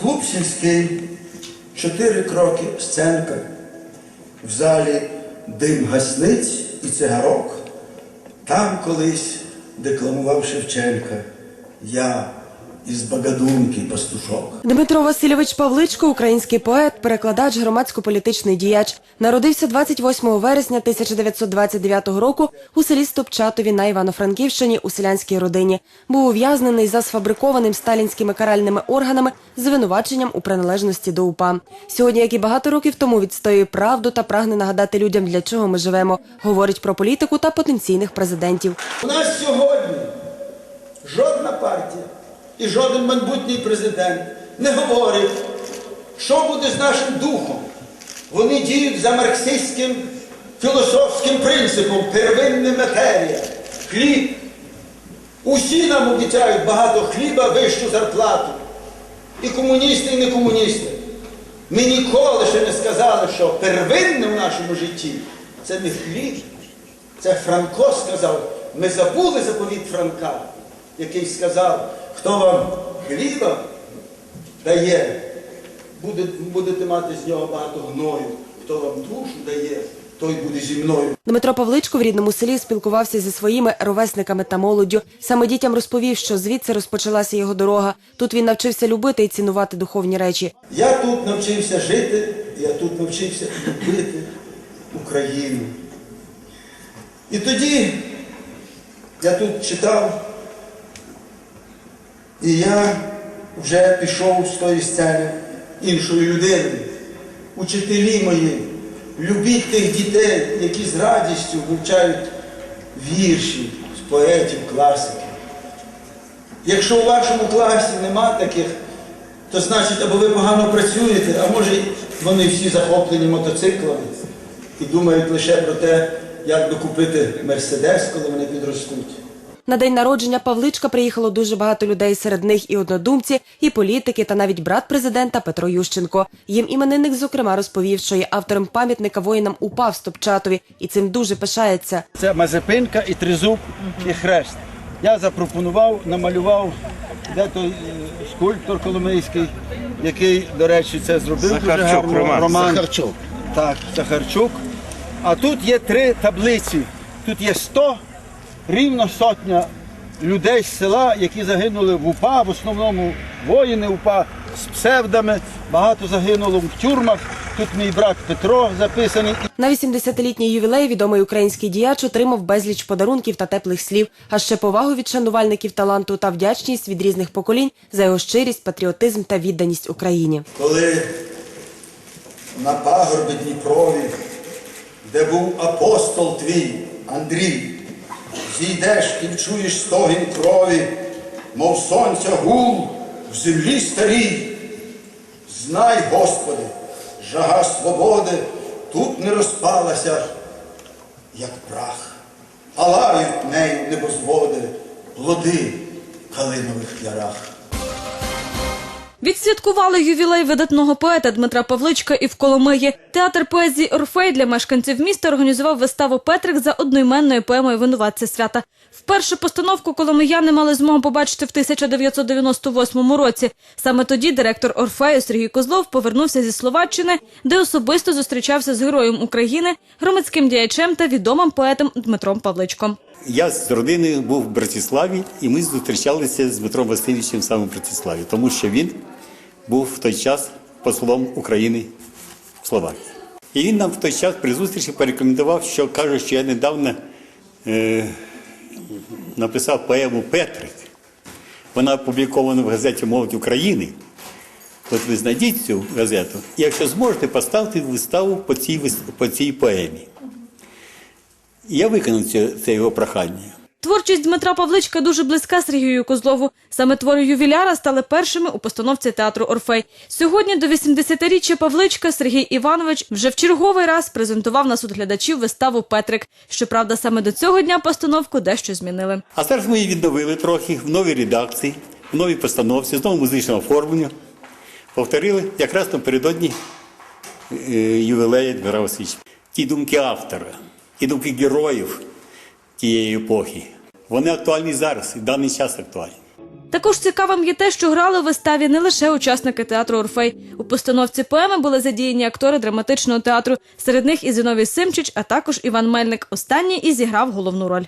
Клуб сільський, чотири кроки, сценка. В залі дим гасниць і цигарок. Там колись декламував Шевченка. Я із Багадунки пастушок. Дмитро Васильович Павличко, український поет, перекладач, громадсько-політичний діяч. Народився 28 вересня 1929 року у селі Стопчатові на Івано-Франківщині у селянській родині. Був ув'язнений за сфабрикованим сталінськими каральними органами звинуваченням у приналежності до УПА. Сьогодні, як і багато років тому, відстоює правду та прагне нагадати людям, для чого ми живемо. Говорить про політику та потенційних президентів. У нас сьогодні жодна партія і жоден майбутній президент не говорить, що буде з нашим духом. Вони діють за марксистським філософським принципом первинна матерія, хліб. Усі нам обіцяють багато хліба, вищу зарплату. І комуністи, і не комуністи. Ми ніколи ще не сказали, що первинне в нашому житті це не хліб. Це Франко сказав. Ми забули заповіт Франка, який сказав, хто вам хліба дає, будете мати з нього багато гною. Хто вам душу дає, той буде зі мною. Дмитро Павличко в рідному селі спілкувався зі своїми ровесниками та молоддю. Саме дітям розповів, що звідси розпочалася його дорога. Тут він навчився любити і цінувати духовні речі. Я тут навчився жити, я тут навчився любити Україну. І тоді я тут читав, і я вже пішов з тої сцени іншою людиною. Учителі мої, любіть тих дітей, які з радістю вивчають вірші з поетів, класиків. Якщо у вашому класі нема таких, то значить або ви погано працюєте, а може вони всі захоплені мотоциклами і думають лише про те, як докупити мерседес, коли вони підростуть. На день народження Павличка приїхало дуже багато людей. Серед них і однодумці, і політики, та навіть брат президента Петро Ющенко. Їм іменинник зокрема розповів, що є автором пам'ятника воїнам УПА в Стопчатові, і цим дуже пишається. Це Мазепинка і тризуб і хрест. Я запропонував, намалював де той е, скульптор Коломийський, який, до речі, це зробив дуже Захарчук, гарно. Роман. Захарчук. Так, Захарчук. А тут є три таблиці. Тут є 100, рівно сотня людей з села, які загинули в УПА, в основному воїни УПА з псевдами. Багато загинуло в тюрмах. Тут мій брат Петро записаний. На 80-літній ювілей відомий український діяч отримав безліч подарунків та теплих слів, а ще повагу від шанувальників таланту та вдячність від різних поколінь за його щирість, патріотизм та відданість Україні. Коли на пагорбі Дніпрові, де був апостол твій Андрій, зійдеш і вчуєш стогін крові, мов сонця гул в землі старій. Знай, Господи, жага свободи тут не розпалася, як прах, а лають нею небозводи, плоди калинових ярах. Відсвяткували ювілей видатного поета Дмитра Павличка і в Коломиї. Театр поезії Орфей для мешканців міста організував виставу Петрик за одноіменною поемою винуватця свята. Вперше постановку коломияни мали змогу побачити в 1998 році. Саме тоді директор Орфею Сергій Козлов повернувся зі Словаччини, де особисто зустрічався з героєм України, громадським діячем та відомим поетом Дмитром Павличком. Я з родиною був в Братиславі, і ми зустрічалися з Дмитром Васильовичем саме в Братиславі, тому що він був в той час послом України в Словакії. І він нам в той час при зустрічі порекомендував, що каже, що я недавно е, написав поему Петрик. Вона опублікована в газеті Молодь України. От ви знайдіть цю газету, і якщо зможете, поставте виставу по цій, по цій поемі. Я виконав це, це його прохання. Творчість Дмитра Павличка дуже близька Сергію Козлову. Саме твори ювіляра стали першими у постановці театру Орфей. Сьогодні до 80-річчя Павличка Сергій Іванович вже в черговий раз презентував на суд глядачів виставу Петрик. Щоправда, саме до цього дня постановку дещо змінили. А зараз ми її відновили трохи в новій редакції, в новій постановці, з новим музичним. Повторили якраз напередодні е, ювілею Дмитра Васильовича. Ті думки автора і думки героїв тієї епохи, вони актуальні зараз, і в даний час актуальні. Також цікавим є те, що грали у виставі не лише учасники театру Орфей. У постановці поеми були задіяні актори драматичного театру. Серед них і Зіновій Симчич, а також Іван Мельник. Останній і зіграв головну роль.